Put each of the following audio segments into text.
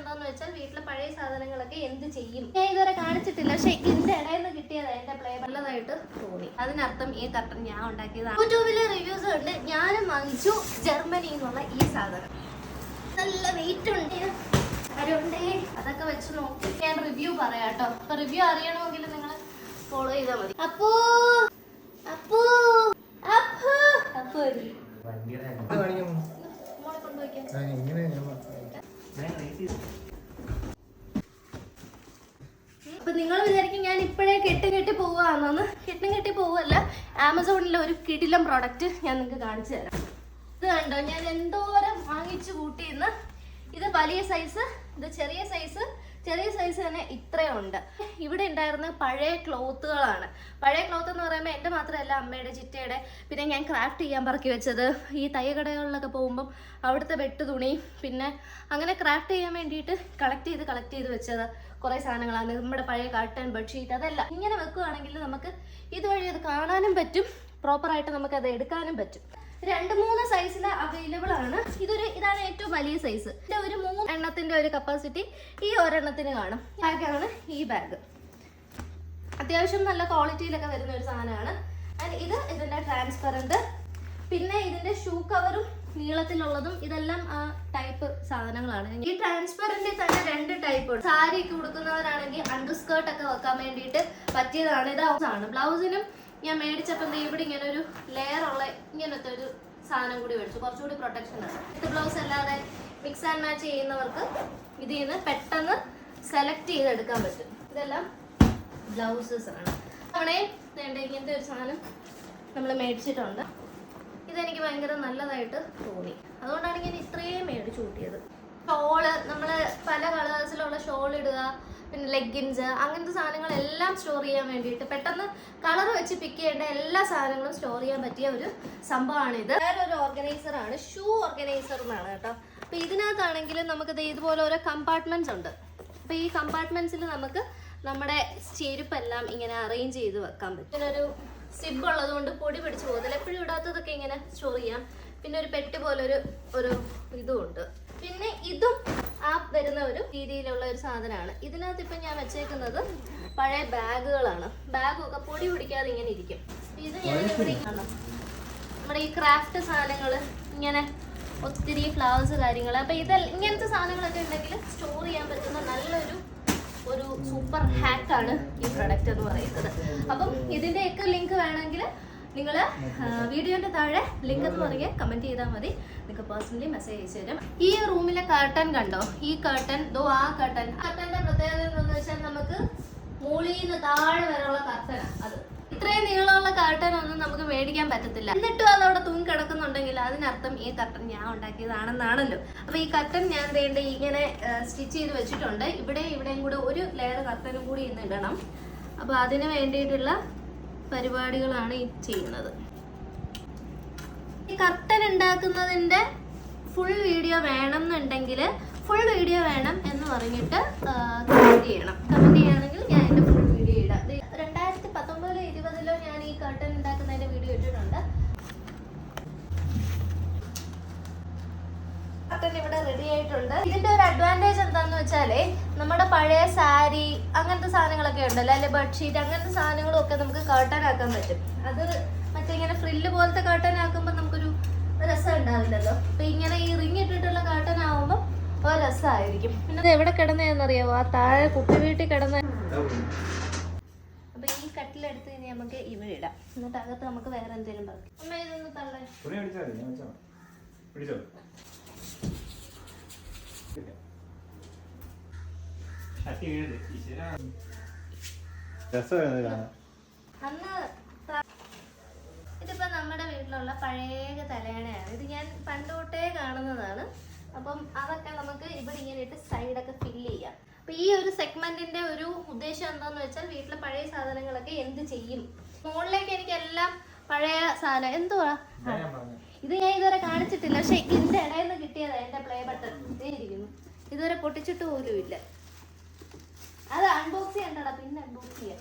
എന്താന്ന് വെച്ചാൽ വീട്ടിലെ പഴയ സാധനങ്ങളൊക്കെ എന്ത് ചെയ്യും? ഞാൻ ഇതുവരെ കാണിച്ചിട്ടില്ല. പക്ഷെ ഇതിന്റെ ഇടയിൽ നിന്ന് കിട്ടിയത് എന്റെ പ്ലേ നല്ലതായിട്ട് തോന്നി. അതിനർത്ഥം ഈ കർട്ടൻ ഞാൻ ഉണ്ടാക്കിയതാണ്. യൂട്യൂബിലെ റിവ്യൂസ് ഉണ്ട്. ഞാനും വാങ്ങിച്ചു. ജർമ്മനി എന്നുള്ള ഈ സാധനം. നല്ല വെയിറ്റ് ഉണ്ട്. അരുണ്ടേ അതൊക്കെ വെച്ച് നോക്കി. ഞാൻ റിവ്യൂ പറയാം കേട്ടോ. അപ്പൊ റിവ്യൂ അറിയണമെങ്കിൽ നിങ്ങൾ ഫോളോ ചെയ്താൽ മതി. അപ്പോ അപ്പോ അപ്പോ. അപ്പോ. മോളെ കൊണ്ടുപോയിക്കാം അപ്പൊ നിങ്ങൾ വിചാരിക്കും ഞാൻ ഇപ്പോഴേ കെട്ട് കെട്ടി പോവാന്ന് കെട്ടും കെട്ടി പോവല്ല ആമസോണിലെ ഒരു കിടിലം പ്രോഡക്റ്റ് ഞാൻ നിങ്ങൾക്ക് കാണിച്ചു തരാം. ഇത് കണ്ടോ ഞാൻ എന്തോരം വാങ്ങിച്ചു കൂട്ടിയെന്ന്. ഇത് വലിയ സൈസ് ഇത് ചെറിയ സൈസ് ചെറിയ സൈസ് തന്നെ ഇത്രയും ഉണ്ട് ഇവിടെ ഉണ്ടായിരുന്ന പഴയ ക്ലോത്തുകളാണ് പഴയ ക്ലോത്ത് എന്ന് പറയുമ്പോൾ എന്റെ മാത്രമല്ല അമ്മയുടെ ചിറ്റയുടെ. പിന്നെ ഞാൻ ക്രാഫ്റ്റ് ചെയ്യാൻ പറക്കി വെച്ചത്. ഈ തയ്യ കടകളിലൊക്കെ പോകുമ്പം അവിടുത്തെ വെട്ട് തുണി പിന്നെ അങ്ങനെ ക്രാഫ്റ്റ് ചെയ്യാൻ വേണ്ടിയിട്ട് കളക്ട് ചെയ്ത് കളക്ട് ചെയ്ത് വെച്ചത് കുറേ സാധനങ്ങളാണ്. നമ്മുടെ പഴയ കർട്ടൻ ബെഡ്ഷീറ്റ് അതല്ല. ഇങ്ങനെ വെക്കുകയാണെങ്കിൽ നമുക്ക് ഇതുവഴി അത് കാണാനും പറ്റും. പ്രോപ്പറായിട്ട് നമുക്ക് അത് എടുക്കാനും പറ്റും. രണ്ട് മൂന്ന് സൈസിൽ അവൈലബിൾ ആണ്. ഇതൊരു ഇതാണ് ഏറ്റവും വലിയ സൈസ് ഇതിന്റെ ഒരു മൂന്ന് എണ്ണത്തിന്റെ ഒരു കപ്പാസിറ്റി ഈ ഒരെണ്ണത്തിന് കാണും. ബാഗാണ് ഈ ബാഗ് അത്യാവശ്യം നല്ല ക്വാളിറ്റിയിലൊക്കെ വരുന്ന ഒരു സാധനമാണ്. ആൻഡ് ഇത് ഇതിന്റെ ട്രാൻസ്പെറന്റ് പിന്നെ ഇതിന്റെ ഷൂ കവറും നീളത്തിലുള്ളതും ഇതെല്ലാം ആ ടൈപ്പ് സാധനങ്ങളാണ്. ഈ ട്രാൻസ്പെറന്റിൽ തന്നെ രണ്ട് ടൈപ്പ് ഉണ്ട്. സാരി ഒക്കെ ഉടുക്കുന്നവരാണെങ്കിൽ അണ്ടർ സ്കേർട്ട് ഒക്കെ വെക്കാൻ വേണ്ടിയിട്ട് പറ്റിയതാണ്. ഇത് ആണ് ബ്ലൗസിനും ഞാൻ മേടിച്ചപ്പോൾ ഇവിടെ ഇങ്ങനെ ഒരു ലെയർ ഉള്ള ഇങ്ങനത്തെ ഒരു സാധനം കൂടി മേടിച്ചു. കുറച്ചുകൂടി പ്രൊട്ടക്ഷൻ ആണ്. ഇത് ബ്ലൗസ് അല്ലാതെ മിക്സ് ആൻഡ് മാച്ച് ചെയ്യുന്നവർക്ക് ഇതിൽ നിന്ന് പെട്ടെന്ന് സെലക്ട് ചെയ്തെടുക്കാൻ പറ്റും. ഇതെല്ലാം ബ്ലൗസസ് ആണ്. അവിടെ വേണ്ട ഇങ്ങനത്തെ ഒരു സാധനം നമ്മൾ മേടിച്ചിട്ടുണ്ട്. ഇതെനിക്ക് ഭയങ്കര നല്ലതായിട്ട് തോന്നി. അതുകൊണ്ടാണ് ഞാൻ ഇത്രയും മേടിച്ചു കൂട്ടിയത്. ഷോൾ നമ്മൾ പല കളേഴ്സിലുള്ള ഷോൾ ഇടുക പിന്നെ ലെഗിൻസ് അങ്ങനത്തെ സാധനങ്ങളെല്ലാം സ്റ്റോർ ചെയ്യാൻ വേണ്ടിയിട്ട് പെട്ടെന്ന് കളർ വെച്ച് പിക്ക് ചെയ്യേണ്ട എല്ലാ സാധനങ്ങളും സ്റ്റോർ ചെയ്യാൻ പറ്റിയ ഒരു സംഭവമാണിത്. വേറെ ഒരു ഓർഗനൈസർ ആണ് ഷൂ ഓർഗനൈസർ എന്നാണ് കേട്ടോ. അപ്പൊ ഇതിനകത്താണെങ്കിൽ നമുക്ക് ഇതുപോലെ ഓരോ കമ്പാർട്ട്മെന്റ്സ് ഉണ്ട്. അപ്പൊ ഈ കമ്പാർട്ട്മെന്റ്സിൽ നമുക്ക് നമ്മുടെ ചെരുപ്പെല്ലാം ഇങ്ങനെ അറേഞ്ച് ചെയ്ത് വെക്കാൻ പറ്റും. പിന്നെ ഒരു സിബ് ഉള്ളത് കൊണ്ട് പൊടി പിടിച്ച് പോകത്തില്ല എപ്പോഴും ഇടാത്തതൊക്കെ ഇങ്ങനെ സ്റ്റോർ ചെയ്യാം. പിന്നെ ഒരു പെട്ടി പോലെ ഒരു ഒരു ഇതും ഉണ്ട് പിന്നെ ഇതും ആ വരുന്ന ഒരു രീതിയിലുള്ള ഒരു സാധനമാണ്. ഇതിനകത്ത് ഇപ്പം ഞാൻ വെച്ചേക്കുന്നത് പഴയ ബാഗുകളാണ്. ബാഗൊക്കെ പൊടി പിടിക്കാതെ ഇങ്ങനെ ഇരിക്കും. ഇത് ഞാൻ നമ്മുടെ ഈ ക്രാഫ്റ്റ് സാധനങ്ങൾ ഇങ്ങനെ ഒത്തിരി ഫ്ലവേഴ്സ് കാര്യങ്ങൾ അപ്പം ഇത് ഇങ്ങനത്തെ സാധനങ്ങളൊക്കെ ഉണ്ടെങ്കിൽ സ്റ്റോർ ചെയ്യാൻ പറ്റുന്ന നല്ലൊരു ഒരു സൂപ്പർ ഹാക്കാണ് ഈ പ്രൊഡക്റ്റ് എന്ന് പറയുന്നത്. അപ്പം ഇതിന്റെയൊക്കെ ലിങ്ക് വേണമെങ്കിൽ നിങ്ങൾ വീഡിയോന്റെ താഴെ ലിങ്ക് എന്ന് പറഞ്ഞാൽ കമന്റ് ചെയ്താൽ മതി. നിങ്ങൾക്ക് പേഴ്സണലി മെസ്സേജ് അയച്ചു തരും. ഈ റൂമിലെ കർട്ടൻ കണ്ടോ? ഈ കർട്ടൻ ദോ ആ കർട്ടൻ കർട്ടന്റെ പ്രത്യേകത എന്താണെന്ന് വെച്ചാൽ നമുക്ക് മുകളിൽ നിന്ന് താഴെ വരെയുള്ള കർട്ടനാണ് അത്. ഇത്രയും നീളമുള്ള കർട്ടൻ ഒന്നും നമുക്ക് മേടിക്കാൻ പറ്റത്തില്ല. എന്നിട്ടും അതവിടെ തൂങ്ങി കിടക്കുന്നുണ്ടെങ്കിൽ അതിനർത്ഥം ഈ കർട്ടൻ ഞാൻ ഉണ്ടാക്കിയതാണെന്നാണല്ലോ. അപ്പൊ ഈ കർട്ടൻ ഞാൻ വേണ്ട ഇങ്ങനെ സ്റ്റിച്ച് ചെയ്ത് വെച്ചിട്ടുണ്ട്. ഇവിടെ ഇവിടെയും കൂടെ ഒരു ലെയർ കർട്ടനും കൂടി ഇന്ന് ഇടണം. അപ്പൊ അതിന് വേണ്ടിയിട്ടുള്ള പരിപാടികളാണ് ഈ ചെയ്യുന്നത്. ഈ കർട്ടൻ ഉണ്ടാക്കുന്നതിന്റെ ഫുൾ വീഡിയോ വേണം എന്നുണ്ടെങ്കിൽ ഫുൾ വീഡിയോ വേണം എന്ന് പറഞ്ഞിട്ട് കമന്റ് ചെയ്യണം. കമന്റ് ചെയ്യുകയാണെങ്കിൽ ഞാൻ എന്റെ ഫുൾ വീഡിയോ ഇടാം. രണ്ടായിരത്തി പത്തൊമ്പതിലോ ഇരുപതിലോ ഞാൻ ഈ കർട്ടൻ ഉണ്ടാക്കുന്നതിന്റെ വീഡിയോ ഇട്ടിട്ടുണ്ട്. കർട്ടൻ ഇവിടെ റെഡി ആയിട്ടുണ്ട്. ഇതിന്റെ ഒരു അഡ്വാന്റേജ് എന്താന്ന് വെച്ചാൽ നമ്മുടെ പഴയ സാരി അങ്ങനത്തെ സാധനങ്ങളൊക്കെ ഉണ്ടല്ലോ അല്ലെ ബെഡ്ഷീറ്റ് അങ്ങനത്തെ സാധനങ്ങളും ഒക്കെ നമുക്ക് കർട്ടൻ ആക്കാൻ പറ്റും. അത് മറ്റേ ഇങ്ങനെ ഫ്രില്ല് പോലത്തെ കർട്ടൻ ആക്കുമ്പോൾ നമുക്കൊരു രസം ഉണ്ടാവില്ലല്ലോ. അപ്പൊ ഇങ്ങനെ ഈ റിങ് ഇട്ടിട്ടുള്ള കർട്ടൻ ആവുമ്പോൾ ഓ രസമായിരിക്കും പിന്നെ എവിടെ കിടന്നതെന്നറിയാവോ? ആ താഴെ കുപ്പി വീട്ടിൽ കിടന്ന അപ്പൊ ഈ കട്ടിലെടുത്ത് ഇനി നമുക്ക് ഇവിടെ ഇടാം. എന്നിട്ട് അകത്ത് നമുക്ക് വേറെ എന്തെങ്കിലും പറയും അമ്മ ഇതൊന്ന് തള്ളേ. രസമായിരുന്നു കാണാൻ അന്ന് ഇതിപ്പോ നമ്മുടെ വീട്ടിലുള്ള പഴയ തലയണയാണ്. ഇത് ഞാൻ പണ്ട് തൊട്ടേ കാണുന്നതാണ്. അപ്പം അതൊക്കെ നമുക്ക് ഇവിടെ ഇങ്ങനെ ഇട്ട് സൈഡൊക്കെ ഫില്ല് ചെയ്യാം. അപ്പൊ ഈ ഒരു സെഗ്മെന്റിന്റെ ഒരു ഉദ്ദേശം എന്താന്ന് വെച്ചാൽ വീട്ടിലെ പഴയ സാധനങ്ങളൊക്കെ എന്ത് ചെയ്യും? മുകളിലേക്ക് എനിക്ക് എല്ലാം പഴയ സാധനം എന്തുവാ? ഇതാ ഞാൻ ഇത് ഞാൻ ഇതുവരെ കാണിച്ചിട്ടില്ല. പക്ഷെ ഇതിന്റെ ഇടയിൽ നിന്ന് കിട്ടിയതാ എന്റെ പ്ലേ ബട്ടൺ ഇതേ ഇതുവരെ പൊട്ടിച്ചിട്ട് പോലും ഇല്ല അത് അൺബോക്സ് ചെയ്യണ്ടടാ. പിന്നെ അൺബോക്സ് ചെയ്യാം.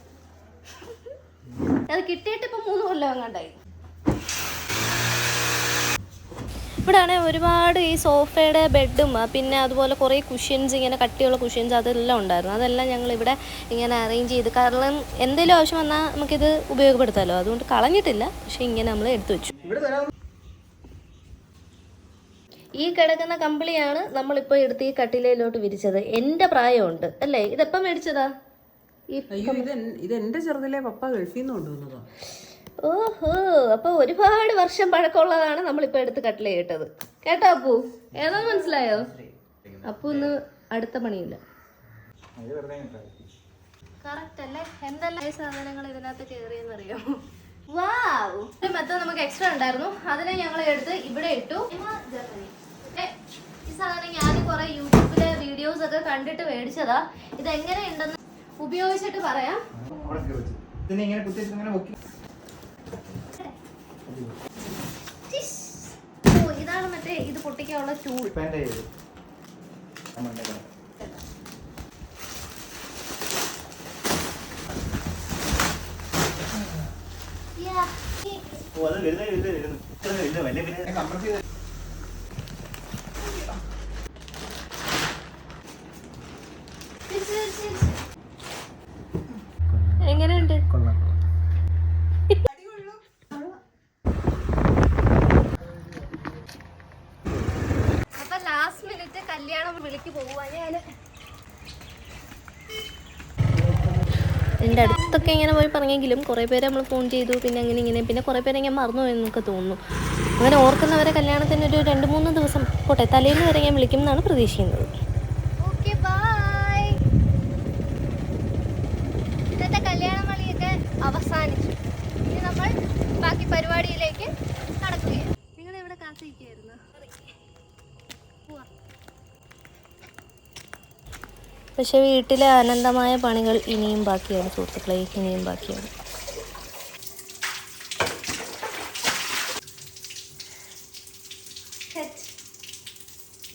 അത് കിട്ടിയിട്ട് ഇപ്പൊ മൂന്ന് കൊല്ലം അങ്ങാണ്ടായി ഇവിടെ ആണെങ്കിൽ ഒരുപാട് ഈ സോഫയുടെ ബെഡും പിന്നെ അതുപോലെ കുറേ കുഷ്യൻസ് ഇങ്ങനെ കട്ടിയുള്ള കുഷ്യൻസ് അതെല്ലാം ഉണ്ടായിരുന്നു. അതെല്ലാം ഞങ്ങൾ ഇവിടെ ഇങ്ങനെ അറേഞ്ച് ചെയ്ത്. കാരണം എന്തെങ്കിലും ആവശ്യം വന്നാൽ നമുക്കിത് ഉപയോഗപ്പെടുത്താമല്ലോ അതുകൊണ്ട് കളഞ്ഞിട്ടില്ല. പക്ഷെ ഇങ്ങനെ നമ്മൾ എടുത്തു വെച്ചു. ഈ കിടക്കുന്ന കമ്പിളിയാണ് നമ്മളിപ്പോൾ എടുത്ത് ഈ കട്ടിലയിലോട്ട് വിരിച്ചത്. എന്റെ പ്രായമുണ്ട് അല്ലേ? ഇതെപ്പം മേടിച്ചതാ? ഇത് ഇത് എന്റെ ചെറുതിലെ പപ്പ ഗൾഫിൽ നിന്ന് കൊണ്ടുവന്നതാ. ഓഹോ അപ്പൊ ഒരുപാട് വർഷം പഴക്കമുള്ളതാണ് നമ്മളിപ്പോ എടുത്ത് കട്ടില കേട്ടത് കേട്ടോ അപ്പു? ഏതാ മനസ്സിലായോ? അപ്പു ഒന്ന് അടുത്ത പണിയില്ല. കറക്റ്റ് അല്ലേ? എന്തെല്ലാം സാധനങ്ങൾ ഇതിനകത്ത് കയറിയെന്നറിയോ വാവ് ഒരു മെത്തഡ് നമുക്ക് എക്സ്ട്രാ ഉണ്ടായിരുന്നു. അതിനെ ഞങ്ങൾ എടുത്ത് ഇവിടെ ഇട്ടു. ജർമ്മനി. സാധനം ഞാൻ കുറെ യൂട്യൂബിലെ വീഡിയോസ് ഒക്കെ കണ്ടിട്ട് മേടിച്ചതാ. ഇത് എങ്ങനെയുണ്ടെന്ന് ഉപയോഗിച്ചിട്ട് പറയാം. ഇതാണ് മറ്റേ ഇത് പൊട്ടിക്കാനുള്ള ടൂൾ ഓ അത് വരുന്നേ വരുന്നേ വരുന്നു വരുന്ന വലിയ പിന്നെ? കംപ്രസ് ചെയ്ത് എന്റെ അടുത്തൊക്കെ ഇങ്ങനെ പോയി പറഞ്ഞെങ്കിലും കുറേ പേര് നമ്മൾ ഫോൺ ചെയ്തു പിന്നെ അങ്ങനെ ഇങ്ങനെ പിന്നെ കുറേ പേരെ ഞാൻ മറന്നു എന്നൊക്കെ തോന്നുന്നു. അങ്ങനെ ഓർക്കുന്നവരെ കല്യാണത്തിന് ഒരു രണ്ട് മൂന്ന് ദിവസം പോട്ടെ തലേന്ന് വരെ ഞാൻ വിളിക്കും എന്നാണ് പ്രതീക്ഷിക്കുന്നത്. പക്ഷെ വീട്ടിലെ അനന്തമായ പണികൾ ഇനിയും ബാക്കിയാണ്. സുഹൃത്തുക്കളെ ഇനിയും ബാക്കിയാണ്.